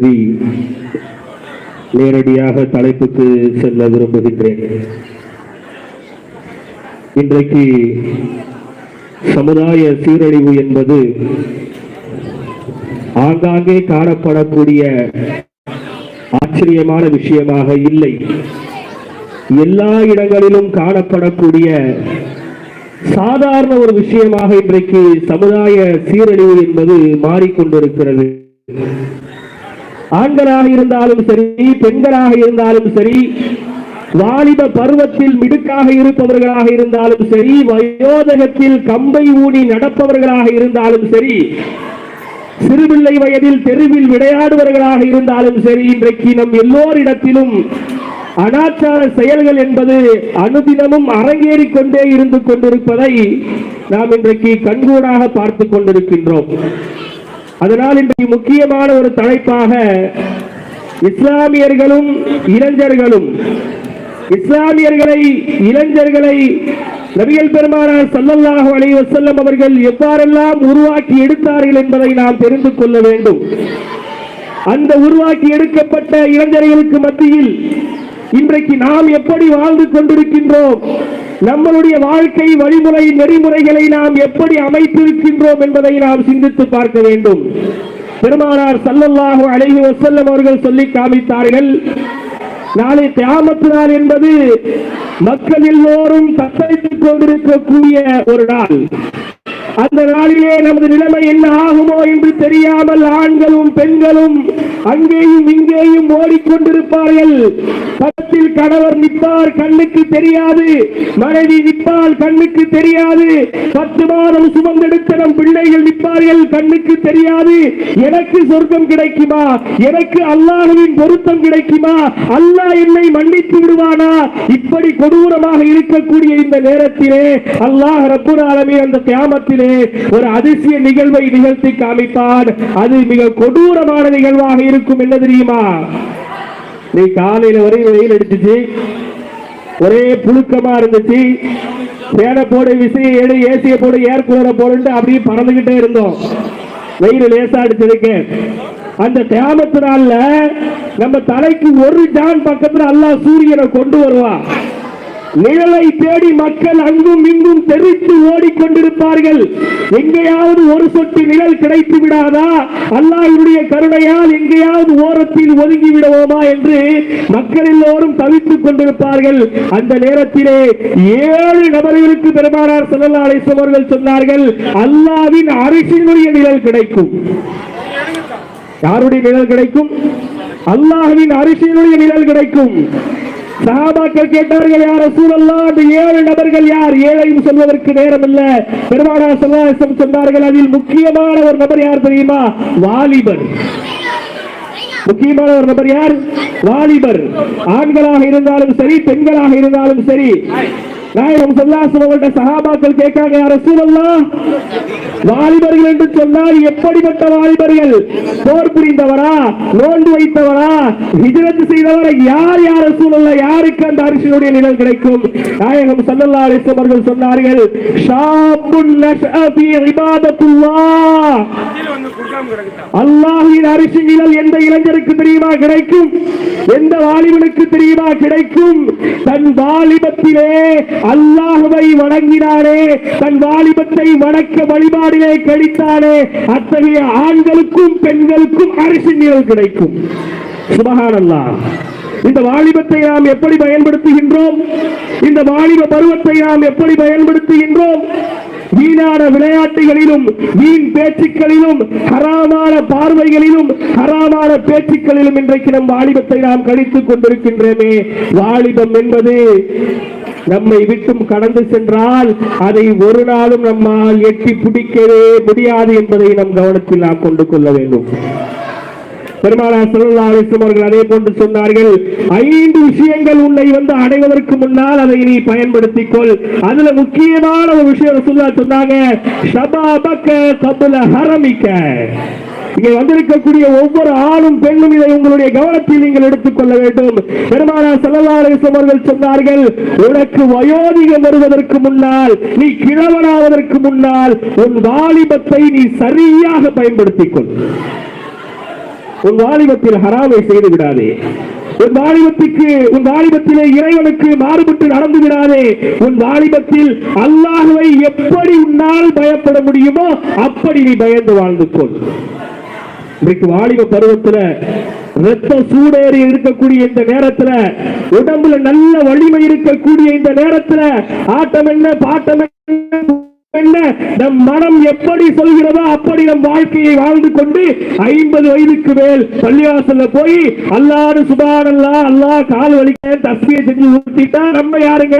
கருதி நேரடியாக தலைப்புக்கு செல்ல விரும்புகின்றேன். இன்றைக்கு சமுதாய சீரழிவு என்பது ஆங்காங்கே காணப்படக்கூடிய ஆச்சரியமான விஷயமாக இல்லை. எல்லா இடங்களிலும் காணப்படக்கூடிய சாதாரண ஒரு விஷயமாக இன்றைக்கு சமுதாய சீரழிவு என்பது மாறிக்கொண்டிருக்கிறது. ஆண்களாக இருந்தாலும் சரி பெண்களாக இருந்தாலும் சரி வாலிப பருவத்தில் மிடுக்காக இருப்பவர்களாக இருந்தாலும் சரி வயோதகத்தில் கம்பை ஊனி நடப்பவர்களாக இருந்தாலும் சரி சிறுபிள்ளை வயதில் தெருவில் விளையாடுவர்களாக இருந்தாலும் சரி இன்றைக்கு நம் எல்லோரிடத்திலும் அனாச்சார செயல்கள் என்பது அனுதினமும் அரங்கேறிக் கொண்டே இருந்து கொண்டிருப்பதை நாம் இன்றைக்கு கண்கூடாக பார்த்து கொண்டிருக்கின்றோம். அதனால் இன்றைக்கு முக்கியமான ஒரு தலைப்பாக இஸ்லாமியர்களும் இளைஞர்களும் இஸ்லாமியர்களை இளைஞர்களை நபிகள் பெருமானார் ஸல்லல்லாஹு அலைஹி வஸல்லம் அவர்கள் எவ்வாறெல்லாம் உருவாக்கி எடுத்தார்கள் என்பதை நாம் தெரிந்து கொள்ள வேண்டும். அந்த உருவாக்கி எடுக்கப்பட்ட இளைஞர்களுக்கு மத்தியில் இன்றைக்கு நாம் எப்படி வாழ்ந்து கொண்டிருக்கின்றோம்? நம்மளுடைய வாழ்க்கை வழிமுறை நெறிமுறைகளை நாம் எப்படி அமைத்திருக்கின்றோம் என்பதை நாம் சிந்தித்து பார்க்க வேண்டும். பெருமானார் சல்லல்லாஹு அலைஹி வசல்லம் அவர்கள் சொல்லி காமித்தார்கள் நாளை தியாமத்து நாள் என்பது மக்கள் எல்லோரும் தத்தளித்துக் கொண்டிருக்கக்கூடிய ஒரு நாள். அந்த நாளிலே நமது நிலைமை என்ன ஆகுமோ என்று தெரியாமல் ஆண்களும் பெண்களும் அங்கேயும் இங்கேயும் ஓடிக்கொண்டிருப்பார்கள். பக்கத்தில் கணவர் நிற்பார் கண்ணுக்கு தெரியாது. மனைவி நிற்பால் கண்ணுக்கு தெரியாது. பத்து மாதம் சுமந்தெடுத்த நம் பிள்ளைகள் நிற்பார்கள் கண்ணுக்கு தெரியாது. எனக்கு சொர்க்கம் கிடைக்குமா? எனக்கு அல்லாஹுவின் பொருத்தம் கிடைக்குமா? அல்லாஹ் என்னை மன்னித்து விடுவானா? இப்படி கொடூரமாக இருக்கக்கூடிய இந்த நேரத்திலே அல்லாஹ் ரப்புல் அந்த தியாமத்திலே ஒரு அதிசய நிகழ்வை நிகழ்த்தி காமிப்பான். அது மிக கொடூரமான நிகழ்வாக இருக்கும் என்ன தெரியுமா? நீ காலையில வரை வெயில் அடிச்சிச்சு. ஒரே புழுக்கமா இருந்துச்சு. சேலை போடு விசையை எடு ஏசிய போடு ஏர் கூலரை போடுன்ட்டு அப்படியே பறந்துகிட்டே இருந்தோம். வெயில் லேசா அடிச்சிருக்கு அந்த தியாமத்து நாள்ல நம்ம தலைக்கு ஒரு ஜான் பக்கத்துல அல்லா சூரியனை கொண்டு வருவான். நிழலை தேடி மக்கள் அங்கும் இங்கும் தெரித்து ஓடிக்கொண்டிருப்பார்கள். எங்கேயாவது ஒரு சொட்டு நிழல் கிடைத்து விடாதா? அல்லாஹ்வுடைய கருணையால் எங்கேயாவது ஓரத்தில் ஒதுங்கி விடுவோமா என்று மக்கள் எல்லோரும் தவித்துக் கொண்டிருப்பார்கள். அந்த நேரத்திலே ஏழு நபர்களுக்கு பெருமானார் ஸல்லல்லாஹு அலைஹி அவர்கள் சொன்னார்கள் அல்லாவின் அரசினுடைய நிழல் கிடைக்கும். யாருடைய நிழல் கிடைக்கும்? அல்லாஹ்வின் அரிசியினுடைய நிழல் கிடைக்கும். சகாபாக்கள் கேட்டார்கள் யார் சூழல்லா அந்த ஏழு நபர்கள் யார்? ஏழையும் சொல்வதற்கு நேரம் இல்ல பெருமானார் சொன்னார்கள் அதில் முக்கியமான ஒரு நபர் யார் தெரியுமா? வாலிபர். முக்கியமான ஒரு நபர் யார்? வாலிபர். ஆண்களாக இருந்தாலும் சரி பெண்களாக இருந்தாலும் சரி. நாயகம் சொல்லாசம் அவர்கள்ட்ட சகாபாக்கள் கேட்காங்க யார சூழல்லாம் வாலிபர்கள் என்று சொன்னால் எப்படிப்பட்ட வாலிபர்கள்? போர் புரிந்தவரா? நோண்டு வைத்தவரா? விஜயத்து செய்தவரை யார் யார் சூழல்ல யாருக்கு அந்த அரிசியுடைய நிழல் கிடைக்கும்? நாயகம் ஸல்லல்லாஹு அலைஹி அவர்கள் சொன்னார்கள் அல்லாஹின் அரிசி நிழல் எந்த இளைஞருக்கு தெரியுமா கிடைக்கும்? எந்த வாலிபனுக்கு தெரியுமா கிடைக்கும்? தன் வாலிபத்திலே அல்லாஹுவை வணங்கினானே தன் வாலிபத்தை வணக்க வழிபாடிலே கழித்தானே அத்தகைய ஆண்களுக்கும் பெண்களுக்கும் அரிசி நிழல் கிடைக்கும். சுபஹானல்லாஹ். இந்த வாலிபத்தை நாம் எப்படி பயன்படுத்துகின்றோம்? இந்த வாலிப பருவத்தை நாம் எப்படி பயன்படுத்துகின்றோம்? வீணான விளையாட்டுகளிலும் வீண் பேச்சுக்களிலும் ஹராமான பார்வைகளிலும் ஹராமான பேச்சுக்களிலும் இன்றைக்கு நம் வாலிபத்தை நாம் கழித்துக் கொண்டிருக்கின்றோமே. வாலிபம் என்பது நம்மை விட்டும் கடந்து சென்றால் அதை ஒரு நாளும் நம்மால் எட்டி பிடிக்கவே முடியாது என்பதை நம் கவனத்தில் நாம் கொண்டு கொள்ள வேண்டும். பெருமானார் ஸல்லல்லாஹு அலைஹி வஸல்லம் அவர்கள் அதே போன்று சொன்னார்கள் ஐந்து விஷயங்கள் உன்னை வந்து அடைவதற்கு முன்னால் அதை நீ பயன்படுத்திக் கொள் அதுல முக்கியமான ஒரு விஷயம் ரசூலுல்லாஹ் சொன்னாங்க ஷபாபக கபுல ஹரமிக்க. இங்கே வந்திருக்கக்கூடிய ஒவ்வொரு ஆணும் பெண்ணும் இதை உங்களுடைய கவனத்தில் நீங்கள் எடுத்துக்கொள்ள வேண்டும். பெருமானா ஸல்லல்லாஹு அலைஹி அவர்கள் சொன்னார்கள் உனக்கு வயோதிகம் வருவதற்கு முன்னால் நீ கிழவனாவதற்கு முன்னால் உன் வாலிபத்தை நீ சரியாக பயன்படுத்திக் கொள் உன் வாலிபத்தில் ஹராமை செய்து விடாதே. உன் வாலிபத்துக்கு உன் வாலிபத்திலே இறைவனுக்கு மாறுபட்டு நடந்து விடாதே. உன் வாலிபத்தில் அல்லாஹுவை எப்படி உன்னால் பயப்பட முடியுமோ அப்படி நீ பயந்து வாழ்ந்து கொள் இன்றைக்கு வாலிப பருவத்துல ரத்த சூடேறி இருக்கக்கூடிய இந்த நேரத்துல உடம்புல நல்ல வலிமை இருக்கக்கூடிய இந்த நேரத்துல ஆட்டம் என்ன பாட்டம் என்ன என்ன? நம் மனம் எப்படி சொல்கிறதோ அப்படி நம் வாழ்க்கையை வாழ்ந்து கொண்டு ஐம்பது வயதுக்கு மேல் பள்ளிவாசல்ல போய் அல்லாரு சுபானல்லா அல்லாஹ் கால் வலிக்க தஸ்மியை செஞ்சு ஊத்திட்டா நம்ம யாருங்க?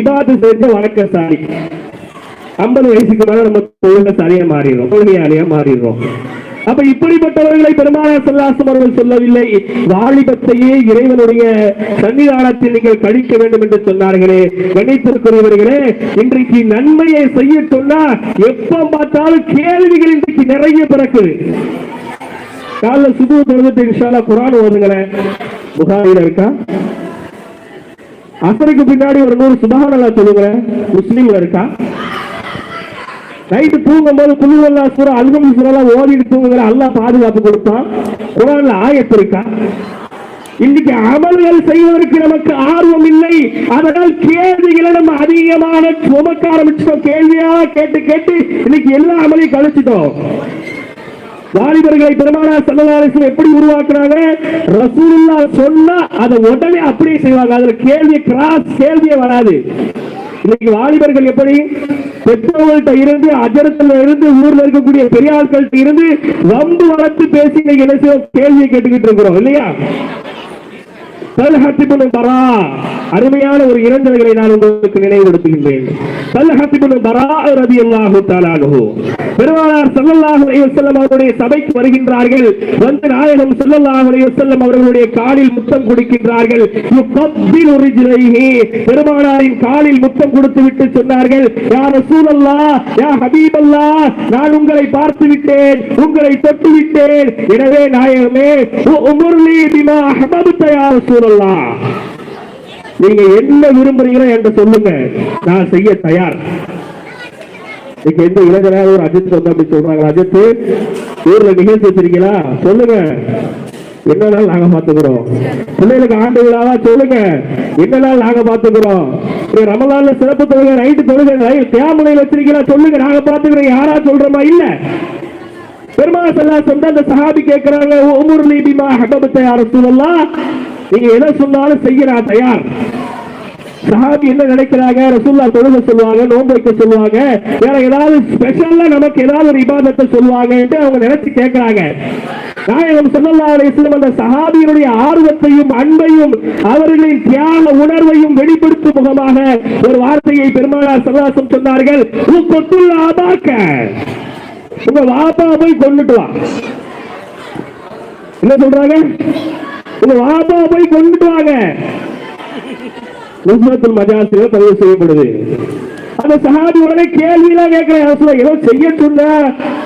இபாத்து செஞ்ச வணக்கசாலி. ஐம்பது வயசுக்கு மேல நம்ம தொழில சரியா மாறிடுறோம். தொழுகையாளியா மாறிடுறோம். அப்ப இப்படிப்பட்டவர்களை பெருமானார் செல்லாசம் அவர்கள் சொல்லவில்லை. வாலிபத்தையே இறைவனுடைய சன்னிதானத்தில் நீங்கள் கழிக்க வேண்டும் என்று சொன்னார்களே. கணித்திருக்கிறவர்களே இன்றைக்கு நன்மையை செய்ய சொன்னா எப்ப பார்த்தாலும் கேள்விகள் இன்றைக்கு நிறைய பிறக்குது. காலைல சுபு தொழுதுட்டு இன்ஷாலா குரான் ஓதுங்களேன். புகாரில இருக்கா? அசருக்கு பின்னாடி ஒரு நூறு சுபஹானல்லா சொல்லுங்களேன் முஸ்லீம்ல இருக்கா? நைட்டு தூங்கும் போது குழுவல்லா சூறா அல்கம் சூறலாம் ஓடிட்டு தூங்குகிற அல்லாஹ் பாதுகாப்பு கொடுத்தான். குரான்ல ஆயத்திருக்கா இன்னைக்கு அமல்கள் செய்வதற்கு நமக்கு ஆர்வம் இல்லை. அதனால் கேள்விகளை நம்ம அதிகமான சுமக்க ஆரம்பிச்சிட்டோம் கேள்வியா கேட்டு கேட்டு இன்னைக்கு எல்லா அமலையும் கழிச்சிட்டோம். வாலிபர்களை பெருமானா சல்லல்லாஹு எப்படி உருவாக்குறாங்க ரசூலுல்லா சொன்னா அதை உடனே அப்படியே செய்வாங்க. அதுல கேள்வி கிராஸ் கேள்வியே வராது. இன்னைக்கு வாலிபர்கள் எப்படி பெற்றோர்கள்ட்ட இருந்து அஜரத்துல இருந்து ஊர்ல இருக்கக்கூடிய பெரிய ஆட்கள்கிட்ட இருந்து வம்பு வளர்த்து பேசி இன்னைக்கு என்ன செய்வோம்? கேள்வியை கேட்டுக்கிட்டு இருக்கிறோம் இல்லையா? தல்ஹத்திபுன் பரா அருமையான ஒரு இறந்தவர்களை நான் உங்களுக்கு நினைவுபடுத்துகின்றேன். பெருமானார் சல்லல்லாஹு அலைஹி வஸல்லம் அவருடைய சபைக்கு வருகின்றார்கள். வந்து நாயகம் சல்லல்லாஹு அலைஹி வஸல்லம் அவர்களுடைய காலில் முத்தம் கொடுக்கின்றார்கள். யுகப்பிலு ரிஜ்லைஹி. பெருமானாரின் காலில் முத்தம் கொடுத்து விட்டு சொன்னார்கள் யா ரசூலல்லாஹ் யா ஹபீபல்லாஹ் நான் உங்களை பார்த்து விட்டேன் உங்களை தொட்டு விட்டேன். எனவே நாயகமே உமர்லி பிமா அஹபப்த யா ரசூலல்லாஹ். நீங்க என்ன விரும்புறீங்களோ என்கிட்ட சொல்லுங்க. நான் செய்ய தயார். இன்னைக்கு எந்த இளைஞராக ஒரு அஜித் வந்து அப்படி சொல்றாங்க. அஜித் ஊர்ல நிகழ்ச்சி வச்சிருக்கீங்களா? சொல்லுங்க. என்ன நாள் நாங்க பாத்துக்கிறோம் பிள்ளைகளுக்கு ஆண்டு விழாவா? சொல்லுங்க. என்ன நாள் நாங்க பாத்துக்கிறோம் ரமலான்ல சிறப்பு தொழுகை நைட்டு தொழுகை தேமுனையில் வச்சிருக்கீங்களா? சொல்லுங்க. நாங்க பாத்துக்கிறோம் யாரா சொல்றோமா? இல்ல. பெருமாள் செல்லா சொன்ன அந்த சஹாபி கேட்கிறாங்க ஒவ்வொரு நீபிமா ஹபபத்தை சொல்லலாம் நீங்க எதை சொன்னாலும் செய்ய நான் தயார். சஹாபி என்ன நினைக்கிறாங்க? ரசூல்லா தொழுக சொல்லுவாங்க நோன்பு வைக்க சொல்லுவாங்க. வேற ஏதாவது ஸ்பெஷல்லா நமக்கு ஏதாவது ஒரு இபாதத்தை சொல்லுவாங்கன்ட்டு அவங்க நினைச்சு கேட்கிறாங்க நாயகம் ஸல்லல்லாஹு அலைஹி அந்த சஹாபியினுடைய ஆர்வத்தையும் அன்பையும் அவர்களின் தியாக உணர்வையும் வெளிப்படுத்தும் முகமாக ஒரு வார்த்தையை பெருமானார் சல்லாசம் சொன்னார்கள். உங்க வாப்பா போய் கொண்டுட்டு வா. என்ன சொல்றாங்க? உங்க வாப்பா போய் கொண்டுட்டு வாங்க. நுஸ்ரத்துல் மஜாசில பதிவு செய்யப்படுது. அந்த சஹாபி உடனே கேள்வி எல்லாம் கேட்கிற ஏதோ செய்ய சொன்ன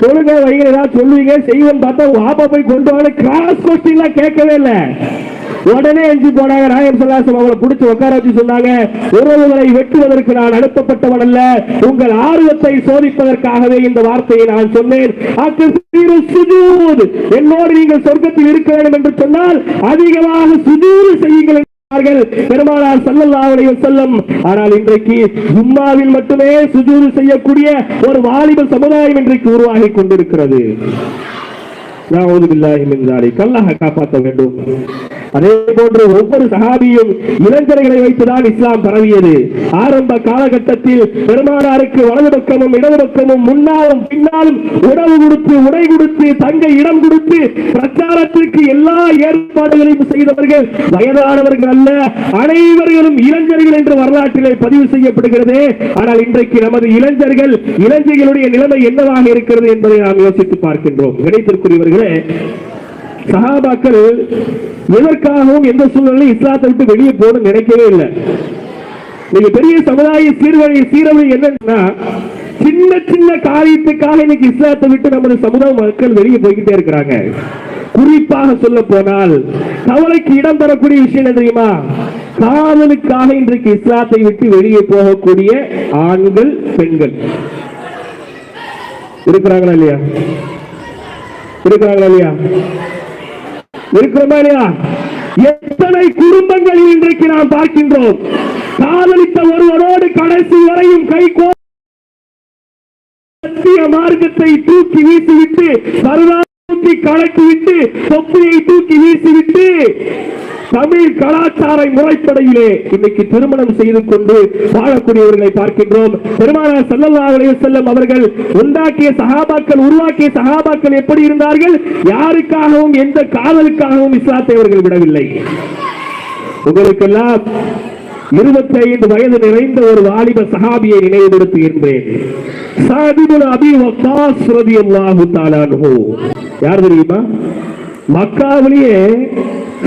சொல்லுங்க வைங்க ஏதாவது சொல்லுவீங்க செய்வோம் பார்த்தா வாப்பா போய் கொண்டு வாங்க கிராஸ் கொஸ்டின் எல்லாம் கேட்கவே இல்லை. உடனே எஞ்சி போனாங்க. நாயர் சல்லாசம் அவங்களை பிடிச்சு உட்கார வச்சு சொன்னாங்க உறவுகளை வெட்டுவதற்கு நான் அனுப்பப்பட்டவன் அல்ல. உங்கள் ஆர்வத்தை சோதிப்பதற்காகவே இந்த வார்த்தையை நான் சொன்னேன். என்னோடு நீங்கள் சொர்க்கத்தில் இருக்க வேண்டும் என்று சொன்னால் அதிகமாக சுதூறு செய்யுங்கள் என்றார்கள். பெருமானார் சல்லல்லாவுடைய செல்லம் ஆனால் இன்றைக்கு ஜும்மாவில் மட்டுமே சுஜூது செய்யக்கூடிய ஒரு வாலிப சமுதாயம் இன்றைக்கு உருவாகி கொண்டிருக்கிறது. அல்லாஹ் காப்பாற்ற வேண்டும். அதே போன்று ஒவ்வொரு சகாபியும் இளைஞர்களை வைத்துதான் இஸ்லாம் பரவியது. ஆரம்ப காலகட்டத்தில் பெருமானாருக்கு வலது பக்கமும் இடது பக்கமும் முன்னாலும் பின்னாலும் உணவு கொடுத்து உடை கொடுத்து தங்க இடம் கொடுத்து பிரச்சாரத்திற்கு எல்லா ஏற்பாடுகளையும் செய்தவர்கள் வயதானவர்கள் அல்ல அனைவர்களும் இளைஞர்கள் என்று வரலாற்றிலே பதிவு செய்யப்படுகிறது. ஆனால் இன்றைக்கு நமது இளைஞர்கள் இளைஞர்களுடைய நிலைமை என்னவாக இருக்கிறது என்பதை நாம் யோசித்து பார்க்கின்றோம். கிடைத்திருக்கிறவர்களே சகாபாக்கள் எதற்காகவும் எந்த சூழ்நிலை இஸ்லாத்தை விட்டு வெளியே போகணும்னு நினைக்கவே இல்லை. நீங்க பெரிய சமுதாய சீர்வழி சீரவழி என்னன்னா சின்ன சின்ன காரியத்துக்காக இன்னைக்கு இஸ்லாத்தை விட்டு நமது சமுதாய மக்கள் வெளியே போய்கிட்டே இருக்கிறாங்க. குறிப்பாக சொல்ல போனால் கவலைக்கு இடம் தரக்கூடிய விஷயம் என்ன தெரியுமா? காதலுக்காக இன்றைக்கு இஸ்லாத்தை விட்டு வெளியே போகக்கூடிய ஆண்கள் பெண்கள். இருக்கிறாங்களா இல்லையா? இருக்கிறாங்களா இல்லையா? இருக்கிறோமா இல்லையா? எத்தனை குடும்பங்களில் இன்றைக்கு நாம் பார்க்கின்றோம்? காதலித்த ஒருவரோடு கடைசி வரையும் கை சத்திய மார்க்கத்தை தூக்கி வீசிவிட்டு வரலாறு தூக்கி கலக்கிவிட்டு தொப்பியை தூக்கி வீசிவிட்டு தமிழ் கலாச்சார முறைப்படையிலே இன்னைக்கு திருமணம் செய்து கொண்டு வாழக்கூடியவர்களை பார்க்கின்றோம். பெருமானார் ஸல்லல்லாஹு செல்லம் அவர்கள் உண்டாக்கிய சகாபாக்கள் உருவாக்கிய சகாபாக்கள் எப்படி இருந்தார்கள்? யாருக்காகவும் எந்த காதலுக்காகவும் இஸ்லாத்தை அவர்கள் விடவில்லை. உங்களுக்கெல்லாம் இருபத்தி ஐந்து வயது நிறைந்த ஒரு வாலிப சகாபியை நினைவுபடுத்துகின்றேன் அபி யார் தெரியுமா? மக்காவிலேயே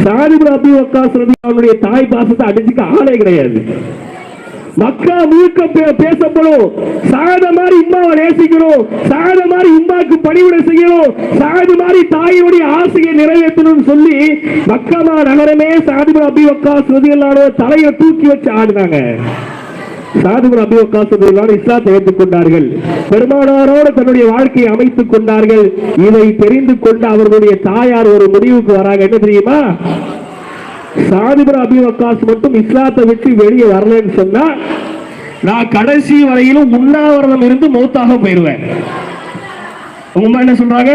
சாதிபுல் அபி வக்காஸ் அவனுடைய தாய் பாசத்தை அடிச்சுக்க ஆளே கிடையாது. மக்கா முழுக்க பே- பேசப்படும். சாத மாதிரி இம்மாவை நேசிக்கணும். சாத மாதிரி உம்மாக்கு பணிவிட செய்யணும். சாது மாதிரி தாயினுடைய ஆசையை நிறைவேற்றணும்னு சொல்லி மக்கமா நகரமே சாதிபுர அபி வக்காஸ் ரதியல்லான தலையை தூக்கி வச்சு ஆடினாங்க. சாதுபுர அபி இஸ்லாத்தை ஏற்றுக்கொண்டார்கள் பெருமானாரோடு தன்னுடைய வாழ்க்கையை அமைத்துக் கொண்டார்கள். இதை தெரிந்து கொண்டு அவர்களுடைய தாயார் ஒரு முடிவுக்கு வராங்க. என்ன தெரியுமா? சாதிபுர அபிவக்காஸ் மட்டும் இஸ்லாத்தை விட்டு வெளியே வரலன்னு சொன்னா நான் கடைசி வரையிலும் உண்ணாவிரதம் இருந்து மௌத்தாக போயிருவேன் உங்க என்ன சொல்றாங்க?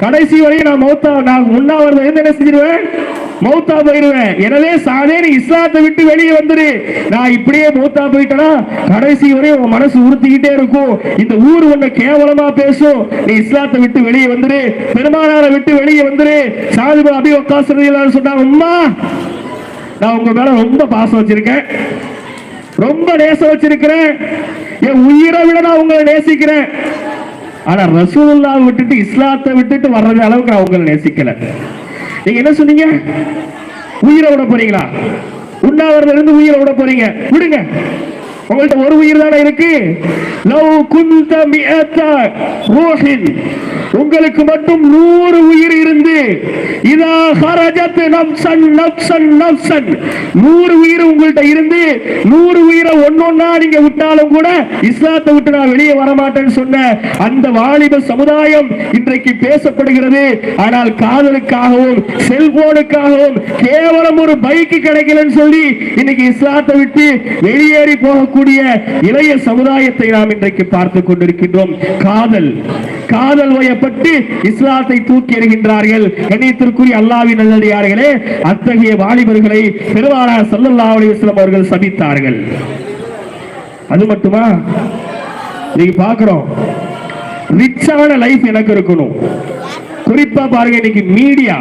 கடைசி வரையும் நான் மௌத்தா நான் உண்ணாவிரதம் இருந்து என்ன செஞ்சிருவேன்? மௌத்தா போயிருவேன் எனவே சாதே நீ இஸ்லாத்தை விட்டு வெளியே வந்துரு. நான் இப்படியே மௌத்தா போயிட்டேன்னா கடைசி வரையும் உன் மனசு உறுத்திக்கிட்டே இருக்கும். இந்த ஊர் உன்னை கேவலமா பேசும். நீ இஸ்லாத்தை விட்டு வெளியே வந்துரு. பெருமானாரை விட்டு வெளியே வந்துரு. சாதிபா அபி உக்காசுறது சொன்னாங்க அம்மா நான் உங்க மேல ரொம்ப பாசம் வச்சிருக்கேன். ரொம்ப நேசம் வச்சிருக்கிறேன். என் உயிரை விட நான் உங்களை நேசிக்கிறேன். ஆனா ரசூலுல்லா விட்டுட்டு இஸ்லாத்தை விட்டுட்டு வர்றது அளவுக்கு நான் உங்களை நேசிக்கல. நீங்க என்ன சொன்னீங்க? உயிரை விட போறீங்களா? உண்ணாவிரதம் இருந்து உயிரை விட போறீங்க. விடுங்க. உங்கள்ட்ட ஒரு உயிர் தானே இருக்கு? லவ் குந்த மிஅத்த ரூஹின். உங்களுக்கு மட்டும் நூறு உயிர் இருந்து இதா ஹரஜத் நப்சன் நப்சன் நப்சன். நூறு உயிர் உங்கள்ட்ட இருந்து நூறு உயிரை ஒன்னொன்னா நீங்க விட்டாலும் கூட இஸ்லாத்தை விட்டு நான் வெளியே வரமாட்டேன்னு சொன்ன அந்த வாலிப சமுதாயம் இன்றைக்கு பேசப்படுகிறது. ஆனால் காதலுக்காகவும் செல்போனுக்காகவும் கேவலம் ஒரு பைக் கிடைக்கலன்னு சொல்லி இன்னைக்கு இஸ்லாத்தை விட்டு வெளியேறி போகக்கூடிய இளைய சமுதாயத்தை நாம் இன்றைக்கு பார்த்துக் கொண்டிருக்கின்றோம். காதல். காதல் வயப்பட்டு இஸ்லாத்தை தூக்கி எறிகின்றார்கள். கண்ணியத்திற்குரிய அல்லாவின் நல்லடியார்களே அத்தகைய வாலிபர்களை பெருமானார் சல்லல்லா அலைஹி அவர்கள் சபித்தார்கள். அது மட்டுமா? நீங்க பாக்குறோம் ரிச்சான லைஃப் எனக்கு இருக்கணும். குறிப்பா பாருங்க இன்னைக்கு மீடியா.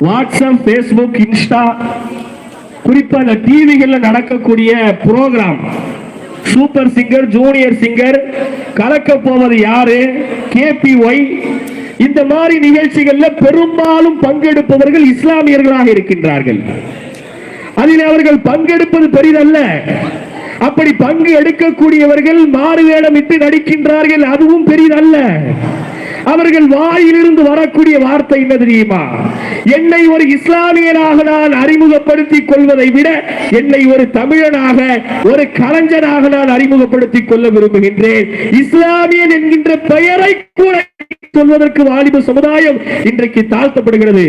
வாட்ஸ்அப் ஃபேஸ்புக் இன்ஸ்டா குறிப்பா டிவிகளில் டிவிகள்ல நடக்கக்கூடிய programme. Super singer junior singer கலக்க போவது யாரு? கேபிஒய். இந்த மாதிரி நிகழ்ச்சிகள்ல பெரும்பாலும் பங்கெடுப்பவர்கள் இஸ்லாமியர்களாக இருக்கின்றார்கள். அதில் அவர்கள் பங்கெடுப்பது பெரிதல்ல. அப்படி பங்கு எடுக்கக்கூடியவர்கள் மாறு வேடமிட்டு நடிக்கின்றார்கள் அதுவும் பெரிதல்ல. அவர்கள் வாயிலிருந்து வரக்கூடிய வார்த்தை என்ன தெரியுமா? என்னை ஒரு இஸ்லாமியனாக நான் அறிமுகப்படுத்திக் கொள்வதை விட என்னை ஒரு தமிழனாக ஒரு கலைஞனாக நான் அறிமுகப்படுத்திக் கொள்ள விரும்புகின்றேன். இஸ்லாமியன் என்கின்ற பெயரை கூட சொல்வதற்கு வாலிப சமுதாயம் இன்றைக்கு தாழ்த்தப்படுகிறது.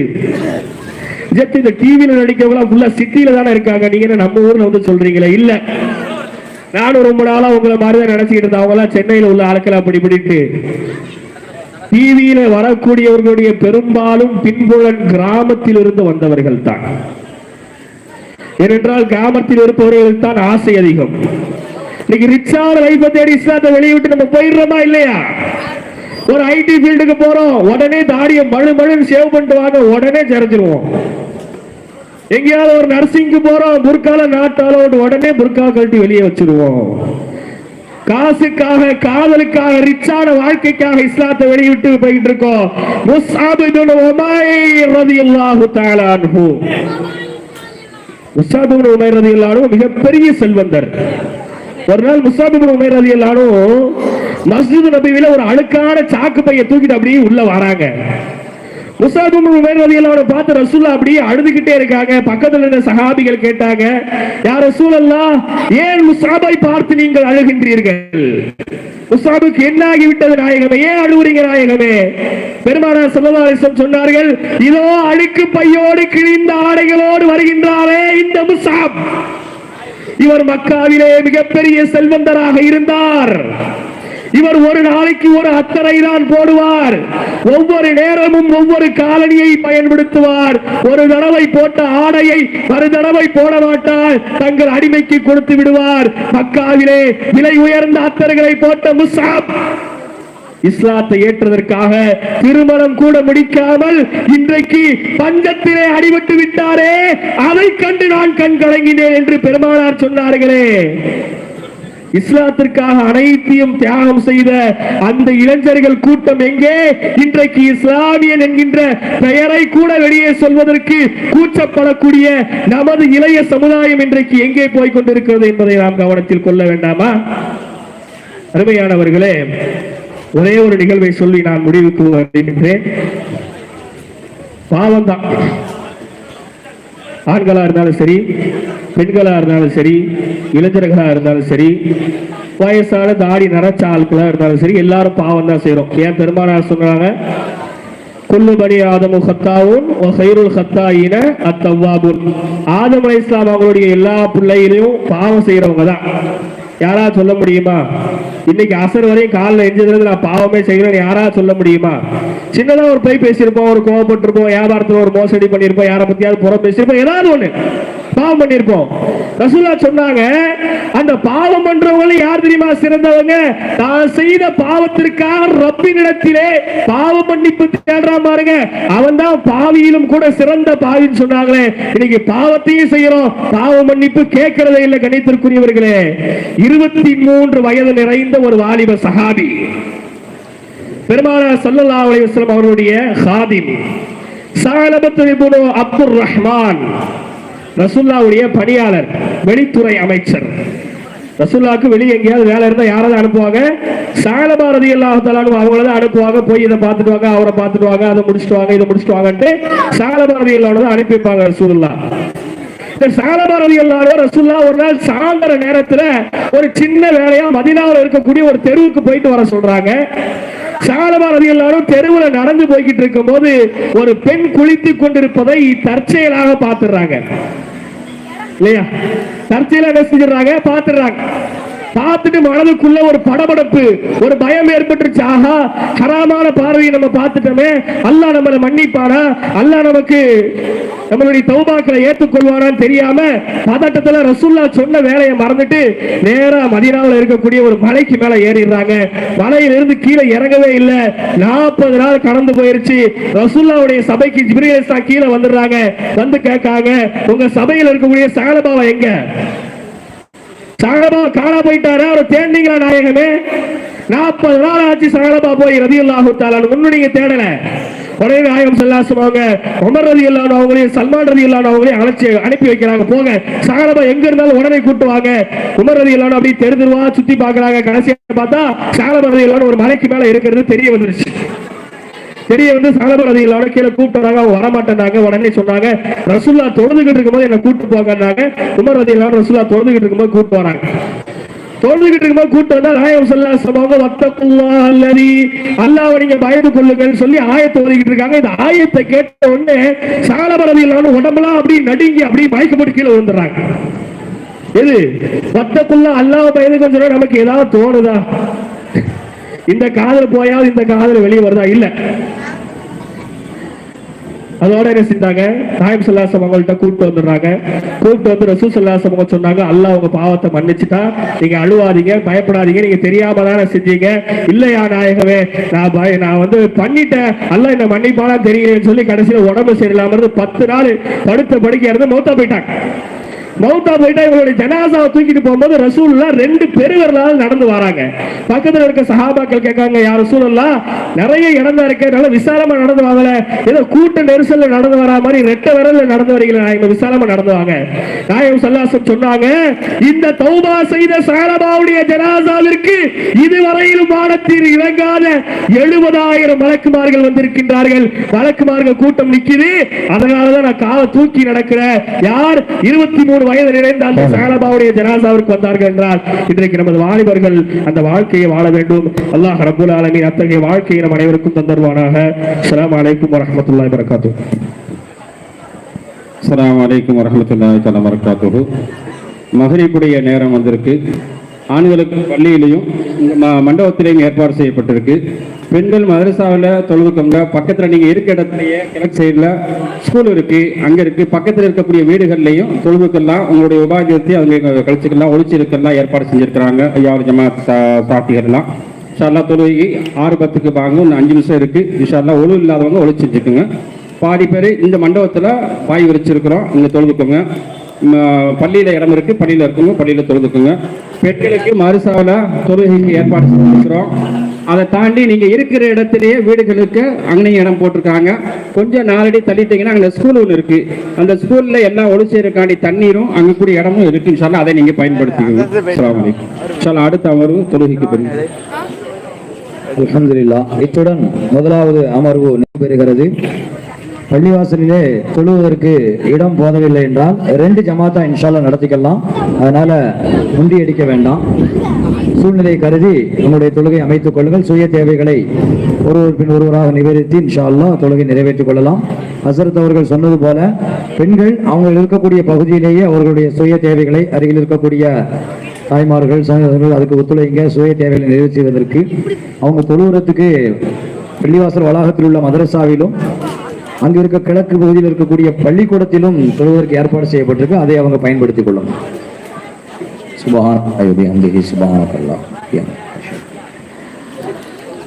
ஜெட் இந்த டிவியில நடிக்கிறவங்க ஃபுல்லா சிட்டியில தானே இருக்காங்க. நீங்க என்ன நம்ம ஊர்ல வந்து சொல்றீங்களே? இல்ல. நானும் ரொம்ப நாளா உங்களை மாதிரி தான் நினைச்சுக்கிட்டு இருந்தேன். அவங்க எல்லாம் சென்னையில உள்ள ஆட்கள் அப்படி இப்படிட்டு டிவியில வரக்கூடியவர்களுடைய பெரும்பாலும் பின்புலன் கிராமத்தில் இருந்து வந்தவர்கள் தான். ஏனென்றால் கிராமத்தில் இருப்பவர்களுக்கு தான் ஆசை அதிகம். இன்னைக்கு ரிச்சான லைஃபை தேடி இஸ்லாத்தை வெளியிட்டு நம்ம போயிடுறோமா இல்லையா? ஒரு ஐடி ஃபீல்டுக்கு போறோம் உடனே தாடியை மழு மழுன்னு சேவ் பண்ணிட்டு வாங்க உடனே செறைஞ்சிருவோம் எங்கேயாவது ஒரு நர்சிங்க்கு போறோம் புர்கால நாட்டாலோடு உடனே புர்கா கழட்டி வெளியே வச்சிருவோம். காசுக்காக காதலுக்காக ரிச்சான வாழ்க்கைக்காக இஸ்லாத்தை வெளியிட்டு போயிட்டு இருக்கோம் முஸ்ஆப் இப்னு உமைர் ரலியல்லாஹு தஆலா அன்ஹு. முஸ்ஆப் இப்னு உமைர் ரலியல்லாஹு மிகப்பெரிய செல்வந்தர். ஒரு நாள் முஸ்ஆப் இப்னு உமைர் ரலியல்லாஹு மஸ்ஜித் நபியில ஒரு அழுக்கான சாக்கு பைய தூக்கிட்டு அப்படியே உள்ள வராங்க. முசாபும் உமேர் அவரை பார்த்து ரசூல்லா அப்படியே அழுதுகிட்டே இருக்காங்க. பக்கத்துல இருந்த சஹாபிகள் கேட்டாங்க யார் ரசூலல்லா ஏன் முசாபை பார்த்து நீங்கள் அழுகின்றீர்கள்? முசாபுக்கு என்ன ஆகிவிட்டது நாயகமே? ஏன் அழுவுறீங்க நாயகமே? பெருமானார் செல்லதாரிசம் சொன்னார்கள் இதோ அழுக்கு பையோடு கிழிந்த ஆடைகளோடு வருகின்றாரே இந்த முசாப் இவர் மக்காவிலே மிகப்பெரிய செல்வந்தராக இருந்தார். இவர் ஒரு நாளைக்கு ஒரு அத்தரை தான் போடுவார். ஒவ்வொரு நேரமும் ஒவ்வொரு காலனியை பயன்படுத்துவார். ஒரு தடவை போட்ட ஆடையை மறு தடவை போட மாட்டார். தங்கள் அடிமைக்கு கொடுத்து விடுவார். மக்காவிலே விலை உயர்ந்த அத்தர்களை போட்ட முசாப் இஸ்லாத்தை ஏற்றதற்காக திருமணம் கூட முடிக்காமல் இன்றைக்கு பஞ்சத்திலே அடிபட்டு விட்டாரே. அதை கண்டு நான் கண் கலங்கினேன் என்று பெருமானார் சொன்னார்களே. இஸ்லாத்திற்காக அனைத்தையும் தியாகம் செய்த அந்த இளைஞர்கள் கூட்டம் எங்கே? இன்றைக்கு இஸ்லாமியன் என்கின்ற பெயரை கூட வெளியே சொல்வதற்கு கூச்சப்படக்கூடிய நமது இளைய சமுதாயம் இன்றைக்கு எங்கே போய் கொண்டிருக்கிறது என்பதை நாம் கவனத்தில் கொள்ள வேண்டாமா? அருமையானவர்களே ஒரே ஒரு நிகழ்வை சொல்லி நான் முடிவுக்கு வருகின்றேன். பாவம் ஆண்களாக இருந்தாலும் சரி பெண்களாக இருந்தாலும் சரி இளைஞர்களாக இருந்தாலும் சரி வயசான தாடி நரைச்ச ஆட்களாக இருந்தாலும் சரி எல்லாரும் பாவம் தான் செய்கிறோம் ஏன் பெருமானார் சொன்னாங்க? குல்லுபடி ஆதமு ஹத்தாவும் சைருல் ஹத்தாயின அத்தவ்வாபுன். ஆதம் அலை இஸ்லாம் அவங்களுடைய எல்லா பிள்ளைகளையும் பாவம் செய்கிறவங்க தான். யாரா சொல்ல முடியுமா? இன்னைக்கு அசர் வரையும் காலில் எஞ்சதுல நான் பாவமே செய்கிறேன்னு யாரா சொல்ல முடியுமா? சின்னதா ஒரு பை பேசியிருப்போம் ஒரு கோவப்பட்டிருப்போம் வியாபாரத்தில் ஒரு மோசடி பண்ணியிருப்போம் யாரை பத்தியாவது புறம் பேசியிருப்போம் ஏதாவது ஒன்று பாவம் பண்ணியிருப்போம். ரசூலா சொன்னாங்க அந்த பாவம் பண்றவங்களும் யார் தெரியுமா சிறந்தவங்க? தான் செய்த பாவத்திற்காக ரப்பினிடத்திலே பாவ மன்னிப்பு தேடுறான் பாருங்க. அவன் தான் பாவியிலும் கூட சிறந்த பாவின்னு சொன்னாங்களே. இன்னைக்கு பாவத்தையும் செய்யறோம் பாவ மன்னிப்பு கேட்கறதே இல்லை கணித்திற்குரியவர்களே. இருபத்தி மூன்று வயது நிறைந்த ஒரு வாலிப சகாபி பெருமானார் சல்லல்லா அலைஹி அவர்களுடைய ஹாதிம். சாலபத்து அப்துல் அப்துர் ரஹ்மான் ரசுல்லாவுடைய பணியாளர் வெளித்துறை அமைச்சர். ரசுல்லாவுக்கு வெளியே எங்கேயாவது வேலை இருந்தா யாராவது அனுப்புவாங்க? சாலபாரதி அல்லாஹாலும் அவங்கள தான் அனுப்புவாங்க. போய் இதை பார்த்துட்டு வாங்க அவரை பார்த்துட்டு வாங்க அதை முடிச்சுட்டு வாங்க இதை முடிச்சுட்டு வாங்கன்ட்டு சாலபாரதி ரதி அனுப்பி வைப்பாங்க ரசூல்லா இந்த சாலபா ரதி ரசுல்லா ஒரு நாள் சாயந்தர நேரத்துல ஒரு சின்ன வேலையா மதினாவில் இருக்கக்கூடிய ஒரு தெருவுக்கு போயிட்டு வர சொல்றாங்க. சாலபா எல்லாரும் தெருவுல நடந்து போய்கிட்டு இருக்கும்போது ஒரு பெண் குளித்துக் கொண்டிருப்பதை தற்செயலாக பார்த்துடுறாங்க. இல்லையா? தற்செயலாக என்ன பார்த்துட்டு மனதுக்குள்ள ஒரு படபடப்பு ஒரு பயம் ஏற்பட்டுருச்சு. ஆஹா ஹராமான பார்வையை நம்ம பார்த்துட்டோமே. அல்லாஹ் நம்மளை மன்னிப்பானா? அல்லாஹ் நமக்கு நம்மளுடைய தௌபாக்களை ஏற்றுக்கொள்வானான்னு தெரியாம பதட்டத்துல ரசுல்லா சொன்ன வேலையை மறந்துட்டு நேரா மதினாவில் இருக்கக்கூடிய ஒரு மலைக்கு மேல ஏறிடுறாங்க. மலையில இருந்து கீழே இறங்கவே இல்லை. நாற்பது நாள் கடந்து போயிருச்சு. ரசுல்லாவுடைய சபைக்கு ஜிப்ரீல் கீழே வந்துடுறாங்க. வந்து கேட்காங்க உங்க சபையில் இருக்கக்கூடிய சாலபாவை எங்க? சாகபா காணா போயிட்டாரு? அவர் தேடிங்களா நாயகமே? நாற்பது நாள் ஆச்சு சாகபா போய் ரதி அல்லாஹு ஒன்னும் நீங்க தேடல. உடனே நாயகம் செல்லாசுவாங்க உமர் ரதி இல்லாத அவங்களையும் சல்மான் ரதி இல்லாத அவங்களையும் அழைச்சி அனுப்பி வைக்கிறாங்க. போங்க. சாகபா எங்க இருந்தாலும் உடனே கூட்டு வாங்க. உமர் ரதி அல்லான் அப்படி தெரிஞ்சிருவா சுத்தி பாக்குறாங்க கடைசியா பார்த்தா சாகபா ரதி இல்லாத ஒரு மலைக்கு மேல இருக்கிறது தெரிய வந்துருச்சு. தெரிய வந்து சகலபரதிகளோட கீழே கூப்பிட்டு வராங்க அவங்க வரமாட்டேனாங்க உடனே சொன்னாங்க ரசுல்லா தொழுதுகிட்டு இருக்கும்போது என்ன கூட்டு போங்கன்னாங்க. உமர் ரதியெல்லாம் ரசுல்லா தொழுதுகிட்டு இருக்கும்போது கூப்பிட்டு வராங்க தொழுதுகிட்டு இருக்கும்போது கூட்டு வந்தா நாயம் சொல்லா சமூக வத்தக்குல்லா அல்லதி அல்லாவை நீங்க பயந்து கொள்ளுங்கள் சொல்லி ஆயத்தை ஓதிக்கிட்டு இருக்காங்க. இந்த ஆயத்தை கேட்ட உடனே சகலபரதியிலான உடம்பெல்லாம் அப்படி நடுங்கி அப்படி மயக்கப்பட்டு கீழே விழுந்துறாங்க எது? வத்தக்குள்ள அல்லாஹ் பயந்து கொஞ்சம் நமக்கு ஏதாவது தோணுதா? இந்த காதல் போயாவது இந்த காதல் வெளியே வருதா? இல்ல. அதோட என்ன செஞ்சாங்க? நாயம் சொல்லாசம் அவங்கள்ட்ட கூப்பிட்டு வந்துடுறாங்க. கூப்பிட்டு வந்து ரசூ சொல்லாசம் அவங்க சொன்னாங்க அல்லாஹ் உங்க பாவத்தை மன்னிச்சுட்டா. நீங்க அழுவாதீங்க பயப்படாதீங்க நீங்க தெரியாம தானே செஞ்சீங்க. இல்லையா நாயகமே நான் பய நான் வந்து பண்ணிட்டேன். அல்லாஹ் என்ன மன்னிப்பானா தெரியலன்னு சொல்லி கடைசியில் உடம்பு சரியில்லாம இருந்து பத்து நாள் படுத்த படுக்கையா இருந்து மௌத்தா போயிட்டாங்க. மௌத்தா போயிட்டா இவங்களுடைய ஜனாசாவை தூக்கிட்டு போகும்போது ரசூல்லா ரெண்டு பெருவர்களால் நடந்து வராங்க. பக்கத்தில் இருக்க சஹாபாக்கள் கேட்காங்க யார் ரசூலல்லா நிறைய இடந்தா தான் இருக்கு நல்ல விசாலமா நடந்து வாங்கல. ஏதோ கூட்ட நெரிசல்ல நடந்து வரா மாதிரி ரெட்ட விரல்ல நடந்து வரீங்களா நாயகம் விசாலமா நடந்து வாங்க. நாயகம் சல்லாசம் சொன்னாங்க இந்த தௌபா செய்த சாலபாவுடைய ஜனாசாவிற்கு இதுவரையிலும் வானத்தில் இறங்காத எழுபதாயிரம் வழக்குமார்கள் வந்திருக்கின்றார்கள். வழக்குமார்கள் கூட்டம் நிக்குது. அதனாலதான் நான் காலை தூக்கி நடக்கிறேன். யார்? இருபத்தி மூணு வயது நிறைந்த அந்த சாலபாவுடைய ஜனாசாவிற்கு வந்தார்கள் என்றால் இன்றைக்கு நமது வாலிபர்கள் அந்த வாழ்க்கையை வாழ வேண்டும். அல்லாஹ் ரபுல் ஆலமீன் அத்தகைய வாழ்க்கையை நம் அனைவருக்கும் தந்தருவானாக. அஸ்ஸலாமு அலைக்கும் வரஹ்மத்துல்லாஹி வரகாத்துஹு அஸ்ஸலாமு அலைக்கும் வரஹ்மத்துல்லாஹி தஆலா வரகாத்துஹு மகரிப்புடைய நேரம் வந்திருக்கு. ஆண்களுக்கு பள்ளியிலையும் மண்டபத்திலையும் ஏற்பாடு செய்யப்பட்டிருக்கு. பெண்கள் மதரசாவில் தொழுதுக்கோங்க பக்கத்தில் நீங்கள் இருக்க இடத்துலையே கிழக்கு சைடில் ஸ்கூல் இருக்குது அங்கே இருக்குது பக்கத்தில் இருக்கக்கூடிய வீடுகள்லையும் தொழுதுக்கெல்லாம் உங்களுடைய உபாதியத்தை அவங்க கழிச்சுக்கெல்லாம் ஒழிச்சிருக்கெல்லாம் ஏற்பாடு செஞ்சுருக்கிறாங்க. ஐயா ஜமாத் சா சாத்திகர்லாம் இன்ஷால்லா தொழுகை ஆறு பத்துக்கு வாங்க இன்னும் அஞ்சு நிமிஷம் இருக்குது இன்ஷால்லா ஒழு இல்லாதவங்க ஒழிச்சு வச்சுக்கோங்க பாதி பேர் இந்த மண்டபத்தில் பாய் விரிச்சிருக்கிறோம். இங்கே தொழுதுக்கோங்க. பள்ளியில் இடம் இருக்கு. பள்ளியில் இருக்குங்க பள்ளியில் தொழுதுக்குங்க. பெண்களுக்கு மறுசாவில் தொழுகைக்கு ஏற்பாடு செஞ்சுருக்கிறோம் அதை தாண்டி நீங்கள் இருக்கிற இடத்துலயே வீடுகளுக்கு அங்கேயும் இடம் போட்டிருக்காங்க. கொஞ்சம் நாலடி தள்ளிட்டீங்கன்னா அங்கே ஸ்கூல் ஒன்று இருக்கு. அந்த ஸ்கூலில் எல்லாம் ஒளிச்சேருக்காண்டி தண்ணீரும் அங்கே கூடிய இடமும் இருக்கு. இன்ஷால்லா அதை நீங்கள் அஸ்ஸலாமு அலைக்கும். இன்ஷால்லா அடுத்த அமர்வு தொழுகைக்கு பிறகு. அல்ஹம்துலில்லாஹ். இத்துடன் முதலாவது அமர்வு நடைபெறுகிறது. பள்ளிவாசலிலே தொழுவதற்கு இடம் போதவில்லை என்றால் ரெண்டு ஜமாத்தா இன்ஷால்லா நடத்திக்கலாம். அதனால முண்டி அடிக்க வேண்டாம். சூழ்நிலையை கருதி உங்களுடைய தொழுகை அமைத்துக் கொள்ளுங்கள். சுய தேவைகளை ஒருவர் பின் ஒருவராக நிவர்த்தி இன்ஷா தொழுகை நிறைவேற்றிக் கொள்ளலாம். ஹசரத் அவர்கள் சொன்னது போல பெண்கள் அவங்க இருக்கக்கூடிய பகுதியிலேயே அவர்களுடைய சுய தேவைகளை அருகில் இருக்கக்கூடிய தாய்மார்கள் சகோதரர்கள் அதுக்கு ஒத்துழைங்க. சுய தேவைகளை நிறைவேற்றுவதற்கு. அவங்க தொழுவுறத்துக்கு பள்ளிவாசல் வளாகத்தில் உள்ள மதரசாவிலும் அங்கு இருக்க கிழக்கு பகுதியில் இருக்கக்கூடிய பள்ளிக்கூடத்திலும் தொழுவதற்கு ஏற்பாடு செய்யப்பட்டிருக்கு. அதை அவங்க பயன்படுத்திக் கொள்ளும் சுபஹான் சுபஹானக்கல்லாஹ்.